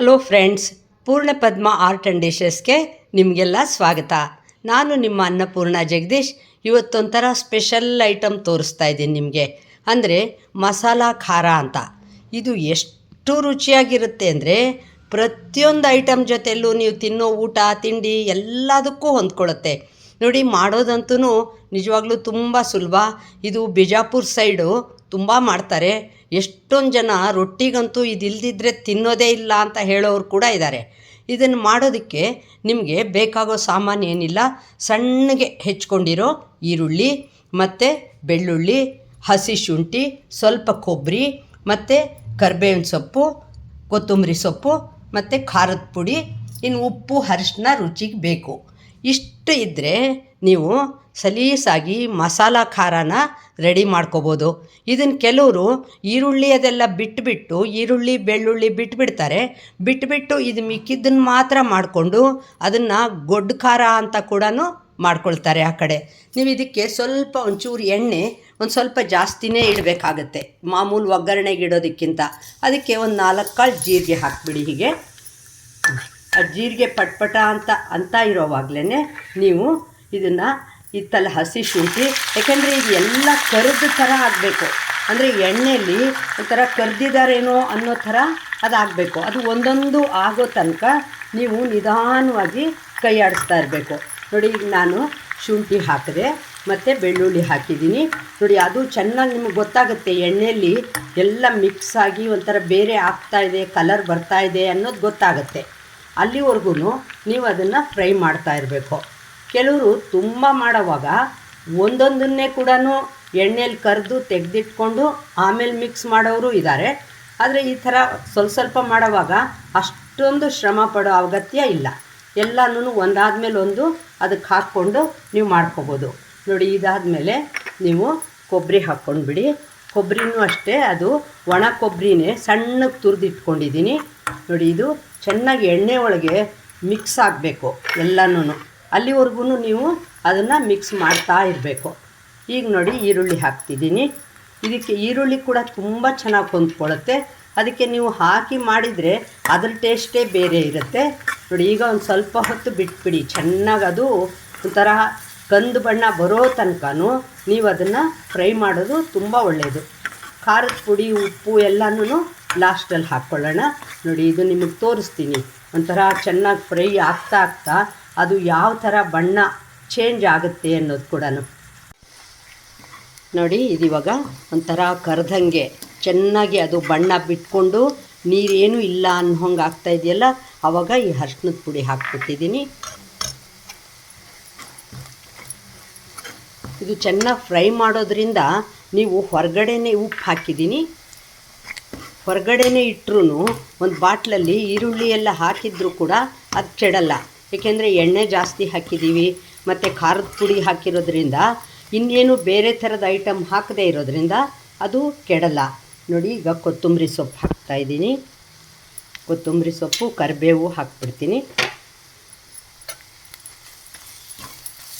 Hello friends ಪೂರ್ಣ ಪದ್ಮ art and ಡಿಶಸ್ಗೆ ನಿಮಗೆಲ್ಲ ಸ್ವಾಗತ. ನಾನು ನಿಮ್ಮ ಅನ್ನಪೂರ್ಣ ಜಗದೀಶ್. ಇವತ್ತೊಂಥರ ಸ್ಪೆಷಲ್ ಐಟಮ್ ತೋರಿಸ್ತಾ ಇದ್ದೀನಿ ನಿಮಗೆ. ಅಂದರೆ ಮಸಾಲ ಖಾರ ಅಂತ. ಇದು ಎಷ್ಟು ರುಚಿಯಾಗಿರುತ್ತೆ ಅಂದರೆ ಪ್ರತಿಯೊಂದು ಐಟಮ್ ಜೊತೆಯಲ್ಲೂ ನೀವು ತಿನ್ನೋ ಊಟ, ತಿಂಡಿ ಎಲ್ಲದಕ್ಕೂ ಹೊಂದ್ಕೊಳ್ಳುತ್ತೆ. ನೋಡಿ ಮಾಡೋದಂತೂ ನಿಜವಾಗ್ಲೂ ತುಂಬ ಸುಲಭ. ಇದು ಬಿಜಾಪುರ ಸೈಡು ತುಂಬ ಮಾಡ್ತಾರೆ. ಎಷ್ಟೊಂದು ಜನ ರೊಟ್ಟಿಗಂತೂ ಇದಿಲ್ದಿದ್ರೆ ತಿನ್ನೋದೇ ಇಲ್ಲ ಅಂತ ಹೇಳೋರು ಕೂಡ ಇದ್ದಾರೆ ಇದನ್ನು ಮಾಡೋದಕ್ಕೆ ನಿಮಗೆ ಬೇಕಾಗೋ ಸಾಮಾನು ಏನಿಲ್ಲ, ಸಣ್ಣಗೆ ಹೆಚ್ಕೊಂಡಿರೋ ಈರುಳ್ಳಿ, ಮತ್ತು ಬೆಳ್ಳುಳ್ಳಿ, ಹಸಿ ಶುಂಠಿ, ಸ್ವಲ್ಪ ಕೊಬ್ಬರಿ ಮತ್ತು ಕರ್ಬೇವಿನ ಸೊಪ್ಪು, ಕೊತ್ತಂಬರಿ ಸೊಪ್ಪು, ಮತ್ತು ಖಾರದ ಪುಡಿ, ಇನ್ನು ಉಪ್ಪು ಅರಿಶಿನ ರುಚಿಗೆ ಬೇಕು. ಇಷ್ಟು ಇದ್ದರೆ ನೀವು ಸಲೀಸಾಗಿ ಮಸಾಲ ಖಾರನ ರೆಡಿ ಮಾಡ್ಕೋಬೋದು. ಇದನ್ನು ಕೆಲವರು ಈರುಳ್ಳಿ ಅದೆಲ್ಲ ಬಿಟ್ಟುಬಿಟ್ಟು ಈರುಳ್ಳಿ, ಬೆಳ್ಳುಳ್ಳಿ ಬಿಟ್ಬಿಡ್ತಾರೆ. ಬಿಟ್ಬಿಟ್ಟು ಇದು ಮಿಕ್ಕಿದ್ದನ್ನು ಮಾತ್ರ ಮಾಡಿಕೊಂಡು ಅದನ್ನು ಗೊಡ್ಡು ಖಾರ ಅಂತ ಕೂಡ ಮಾಡ್ಕೊಳ್ತಾರೆ ಆ ಕಡೆ. ನೀವು ಇದಕ್ಕೆ ಸ್ವಲ್ಪ ಒಂಚೂರು ಎಣ್ಣೆ, ಒಂದು ಸ್ವಲ್ಪ ಜಾಸ್ತಿನೇ ಇಡಬೇಕಾಗತ್ತೆ. ಮಾಮೂಲು ಒಗ್ಗರಣೆಗೆ ಇಡೋದಕ್ಕಿಂತ. ಅದಕ್ಕೆ ಒಂದು ನಾಲ್ಕು ಕಾಳು ಜೀರಿಗೆ ಹಾಕಿಬಿಡಿ ಹೀಗೆ. ಆ ಜೀರಿಗೆ ಪಟ್ಪಟ ಅಂತ ಅಂತ ಇರೋವಾಗಲೇ ನೀವು ಇದನ್ನು ಇತ್ತಲ್ಲ ಹಸಿ ಶುಂಠಿ, ಯಾಕೆಂದರೆ ಇದು ಎಲ್ಲ ಕರಿದ ಥರ ಆಗಬೇಕು. ಅಂದರೆ ಎಣ್ಣೆಯಲ್ಲಿ ಒಂಥರ ಕರ್ದಿದಾರೇನೋ ಅನ್ನೋ ಥರ ಅದಾಗಬೇಕು. ಅದು ಒಂದೊಂದು ಆಗೋ ತನಕ ನೀವು ನಿಧಾನವಾಗಿ ಕೈ ಆಡಿಸ್ತಾ ಇರಬೇಕು. ನೋಡಿ, ಈಗ ನಾನು ಶುಂಠಿ ಹಾಕಿದೆ, ಮತ್ತು ಬೆಳ್ಳುಳ್ಳಿ ಹಾಕಿದ್ದೀನಿ. ನೋಡಿ, ಅದು ಚೆನ್ನಾಗಿ ನಿಮಗೆ ಗೊತ್ತಾಗುತ್ತೆ ಎಣ್ಣೆಯಲ್ಲಿ ಎಲ್ಲ ಮಿಕ್ಸ್ ಆಗಿ ಒಂಥರ ಬೇರೆ ಆಗ್ತಾ ಇದೆ ಕಲರ್ ಬರ್ತಾ ಇದೆ ಅನ್ನೋದು ಗೊತ್ತಾಗುತ್ತೆ. ಅಲ್ಲಿವರೆಗೂ ನೀವು ಅದನ್ನು ಫ್ರೈ ಮಾಡ್ತಾ ಇರಬೇಕು. ಕೆಲವರು ತುಂಬ ಮಾಡೋವಾಗ ಒಂದೊಂದನ್ನೇ ಕೂಡ ಎಣ್ಣೆಯಲ್ಲಿ ಕರೆದು ತೆಗೆದಿಟ್ಕೊಂಡು ಆಮೇಲೆ ಮಿಕ್ಸ್ ಮಾಡೋರು ಇದ್ದಾರೆ ಆದರೆ ಈ ಥರ ಸ್ವಲ್ಪ ಸ್ವಲ್ಪ ಮಾಡೋವಾಗ ಅಷ್ಟೊಂದು ಶ್ರಮ ಪಡೋ ಅಗತ್ಯ ಇಲ್ಲ. ಎಲ್ಲನೂ ಒಂದಾದ್ಮೇಲೆ ಒಂದು ಅದಕ್ಕೆ ಹಾಕ್ಕೊಂಡು ನೀವು ಮಾಡ್ಕೋಬೋದು. ನೋಡಿ ಇದಾದಮೇಲೆ ನೀವು ಕೊಬ್ಬರಿ ಹಾಕ್ಕೊಂಡ್ಬಿಡಿ. ಕೊಬ್ಬರಿನೂ ಅಷ್ಟೇ, ಅದು ಒಣ ಕೊಬ್ಬರಿನೇ ಸಣ್ಣಗೆ ತುರಿದಿಟ್ಕೊಂಡಿದ್ದೀನಿ ನೋಡಿ ಇದು ಚೆನ್ನಾಗಿ ಎಣ್ಣೆ ಒಳಗೆ ಮಿಕ್ಸ್ ಆಗಬೇಕು ಎಲ್ಲನೂ ಅಲ್ಲಿವರೆಗೂ ನೀವು ಅದನ್ನು ಮಿಕ್ಸ್ ಮಾಡ್ತಾ ಇರಬೇಕು. ಈಗ ನೋಡಿ ಈರುಳ್ಳಿ ಹಾಕ್ತಿದ್ದೀನಿ. ಇದಕ್ಕೆ ಈರುಳ್ಳಿ ಕೂಡ ತುಂಬ ಚೆನ್ನಾಗಿ ಹೊಂದ್ಕೊಳ್ಳುತ್ತೆ ಅದಕ್ಕೆ ನೀವು ಹಾಕಿ ಮಾಡಿದರೆ ಅದ್ರ ಟೇಸ್ಟೇ ಬೇರೆ ಇರುತ್ತೆ. ನೋಡಿ ಈಗ ಒಂದು ಸ್ವಲ್ಪ ಹೊತ್ತು ಬಿಟ್ಬಿಡಿ. ಚೆನ್ನಾಗಿ ಅದು ಒಂಥರ ಕಂದು ಬಣ್ಣ ಬರೋ ತನಕ ನೀವು ಅದನ್ನು ಫ್ರೈ ಮಾಡೋದು ತುಂಬ ಒಳ್ಳೆಯದು ಖಾರದ ಪುಡಿ, ಉಪ್ಪು ಎಲ್ಲನೂ ಲಾಸ್ಟಲ್ಲಿ ಹಾಕ್ಕೊಳ್ಳೋಣ ನೋಡಿ ಇದು ನಿಮಗೆ ತೋರಿಸ್ತೀನಿ. ಒಂಥರ ಚೆನ್ನಾಗಿ ಫ್ರೈ ಆಗ್ತಾ ಆಗ್ತಾ ಅದು ಯಾವ ಥರ ಬಣ್ಣ ಚೇಂಜ್ ಆಗುತ್ತೆ ಅನ್ನೋದು ಕೂಡ ನೋಡಿ ಇದು ಇವಾಗ ಒಂಥರ ಕರ್ದಂಗೆ, ಚೆನ್ನಾಗಿ ಅದು ಬಣ್ಣ ಬಿಟ್ಕೊಂಡು ನೀರೇನು ಇಲ್ಲ ಅನ್ನೋಂಗೆ ಆಗ್ತಾ ಇದೆಯಲ್ಲ ಆವಾಗ ಈ ಅರ್ಶಿನದ ಪುಡಿ ಹಾಕ್ಬಿಟ್ಟಿದ್ದೀನಿ. ಇದು ಚೆನ್ನಾಗಿ ಫ್ರೈ ಮಾಡೋದ್ರಿಂದ ನೀವು ಹೊರಗಡೆನೇ ಉಪ್ಪು ಹಾಕಿದ್ದೀನಿ. ಹೊರಗಡೆನೇ ಇಟ್ಟರು ಒಂದು ಬಾಟ್ಲಲ್ಲಿ ಈರುಳ್ಳಿ ಎಲ್ಲ ಹಾಕಿದರೂ ಕೂಡ ಅದು ಕೆಡಲ್ಲ. ಏಕೆಂದರೆ ಎಣ್ಣೆ ಜಾಸ್ತಿ ಹಾಕಿದ್ದೀವಿ ಮತ್ತು ಖಾರದ ಪುಡಿ ಹಾಕಿರೋದ್ರಿಂದ ಇನ್ನೇನು ಬೇರೆ ಥರದ ಐಟಮ್ ಹಾಕದೇ ಇರೋದ್ರಿಂದ ಅದು ಕೆಡಲ್ಲ. ನೋಡಿ, ಈಗ ಕೊತ್ತಂಬರಿ ಸೊಪ್ಪು ಹಾಕ್ತಾಯಿದ್ದೀನಿ ಕೊತ್ತಂಬರಿ ಸೊಪ್ಪು, ಕರಿಬೇವು ಹಾಕ್ಬಿಡ್ತೀನಿ.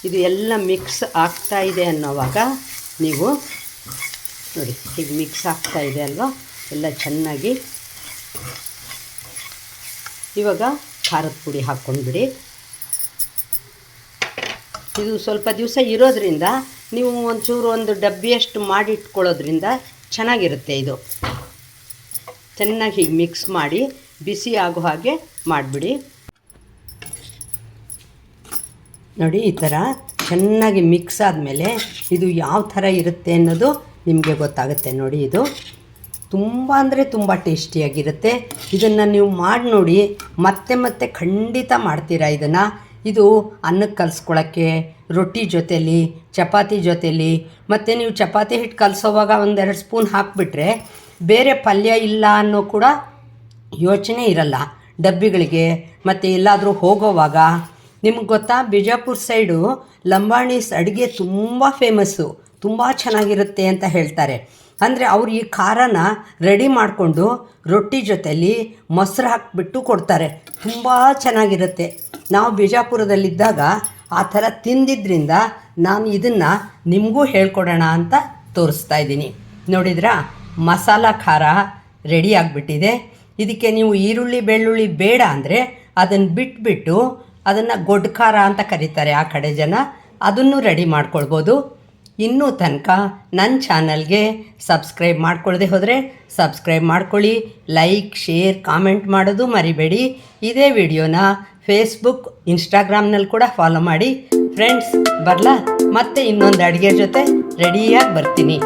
ಇದು ಎಲ್ಲ ಮಿಕ್ಸ್ ಆಗ್ತಾ ಇದೆ ಅನ್ನೋವಾಗ ನೀವು, ನೋಡಿ, ಹೀಗೆ ಮಿಕ್ಸ್ ಆಗ್ತಾ ಇದೆ ಅಲ್ವಾ? ಎಲ್ಲ ಚೆನ್ನಾಗಿ. ಇವಾಗ ಖಾರದ ಪುಡಿ ಹಾಕ್ಕೊಂಡ್ಬಿಡಿ ಇದು ಸ್ವಲ್ಪ ದಿವಸ ಇರೋದ್ರಿಂದ ನೀವು ಒಂಚೂರು ಒಂದು ಡಬ್ಬಿಯಷ್ಟು ಮಾಡಿಟ್ಕೊಳ್ಳೋದ್ರಿಂದ ಚೆನ್ನಾಗಿರುತ್ತೆ ಇದು. ಚೆನ್ನಾಗಿ ಹೀಗೆ ಮಿಕ್ಸ್ ಮಾಡಿ ಬಿಸಿ ಆಗೋ ಹಾಗೆ ಮಾಡಿಬಿಡಿ. ನೋಡಿ, ಈ ಥರ ಚೆನ್ನಾಗಿ ಮಿಕ್ಸ್ ಆದಮೇಲೆ ಇದು ಯಾವ ಥರ ಇರುತ್ತೆ ಅನ್ನೋದು ನಿಮಗೆ ಗೊತ್ತಾಗುತ್ತೆ. ನೋಡಿ, ಇದು ತುಂಬ ಅಂದರೆ ತುಂಬ ಟೇಸ್ಟಿಯಾಗಿರುತ್ತೆ. ಇದನ್ನು ನೀವು ಮಾಡಿ ನೋಡಿ, ಮತ್ತೆ ಮತ್ತೆ ಖಂಡಿತ ಮಾಡ್ತೀರಾ ಇದನ್ನು? ಇದು ಅನ್ನಕ್ಕೆ ಕಲಿಸ್ಕೊಳ್ಳೋಕ್ಕೆ ರೊಟ್ಟಿ ಜೊತೆಲಿ, ಚಪಾತಿ ಜೊತೆಲಿ, ಮತ್ತು ನೀವು ಚಪಾತಿ ಹಿಟ್ಟು ಕಲಿಸೋವಾಗ ಒಂದೆರಡು ಸ್ಪೂನ್ ಹಾಕಿಬಿಟ್ರೆ ಬೇರೆ ಪಲ್ಯ ಇಲ್ಲ ಅನ್ನೋ ಕೂಡ ಯೋಚನೆ ಇರಲ್ಲ. ಡಬ್ಬಿಗಳಿಗೆ, ಮತ್ತು ಎಲ್ಲಾದರೂ ಹೋಗೋವಾಗ. ನಿಮ್ಗೆ ಗೊತ್ತಾ, ಬಿಜಾಪುರ ಸೈಡು ಲಂಬಾಣಿಸ್ ಅಡುಗೆ ತುಂಬ ಫೇಮಸ್ಸು ತುಂಬ ಚೆನ್ನಾಗಿರುತ್ತೆ ಅಂತ ಹೇಳ್ತಾರೆ. ಅಂದರೆ ಅವ್ರು ಈ ಖಾರನ ರೆಡಿ ಮಾಡಿಕೊಂಡು ರೊಟ್ಟಿ ಜೊತೆಯಲ್ಲಿ ಮೊಸರು ಹಾಕಿಬಿಟ್ಟು ಕೊಡ್ತಾರೆ. ತುಂಬ ಚೆನ್ನಾಗಿರುತ್ತೆ. ನಾವು ಬಿಜಾಪುರದಲ್ಲಿದ್ದಾಗ ಆ ಥರ ತಿಂದಿದ್ದರಿಂದ ನಾನು ಇದನ್ನು ನಿಮಗೂ ಹೇಳ್ಕೊಡೋಣ ಅಂತ ತೋರಿಸ್ತಾ ಇದ್ದೀನಿ. ನೋಡಿದ್ರಾ? ಮಸಾಲ ಖಾರ ರೆಡಿ ಆಗಿಬಿಟ್ಟಿದೆ. ಇದಕ್ಕೆ ನೀವು ಈರುಳ್ಳಿ, ಬೆಳ್ಳುಳ್ಳಿ ಬೇಡ ಅಂದರೆ ಅದನ್ನು ಬಿಟ್ಬಿಟ್ಟು ಅದನ್ನು ಗೊಡ್ಡು ಖಾರ ಅಂತ ಕರೀತಾರೆ ಆ ಕಡೆ ಜನ. ಅದನ್ನು ರೆಡಿ ಮಾಡ್ಕೊಳ್ಬೋದು. ಇನ್ನೂ ತನಕ ನನ್ನ ಚಾನಲ್ಗೆ ಸಬ್ಸ್ಕ್ರೈಬ್ ಮಾಡ್ಕೊಳ್ಳದೆ ಹೋದರೆ ಸಬ್ಸ್ಕ್ರೈಬ್ ಮಾಡ್ಕೊಳ್ಳಿ, ಲೈಕ್, ಶೇರ್, ಕಾಮೆಂಟ್ ಮಾಡೋದು ಮರಿಬೇಡಿ. ಇದೇ ವಿಡಿಯೋನ ಫೇಸ್ಬುಕ್ ಇನ್ಸ್ಟಾಗ್ರಾಮ್ನಲ್ಲಿ ಕೂಡ ಫಾಲೋ ಮಾಡಿ. ಫ್ರೆಂಡ್ಸ್ ಬರಲಾ? ಮತ್ತೆ ಇನ್ನೊಂದು ಅಡುಗೆ ಜೊತೆ ರೆಡಿಯಾಗಿ ಬರ್ತೀನಿ.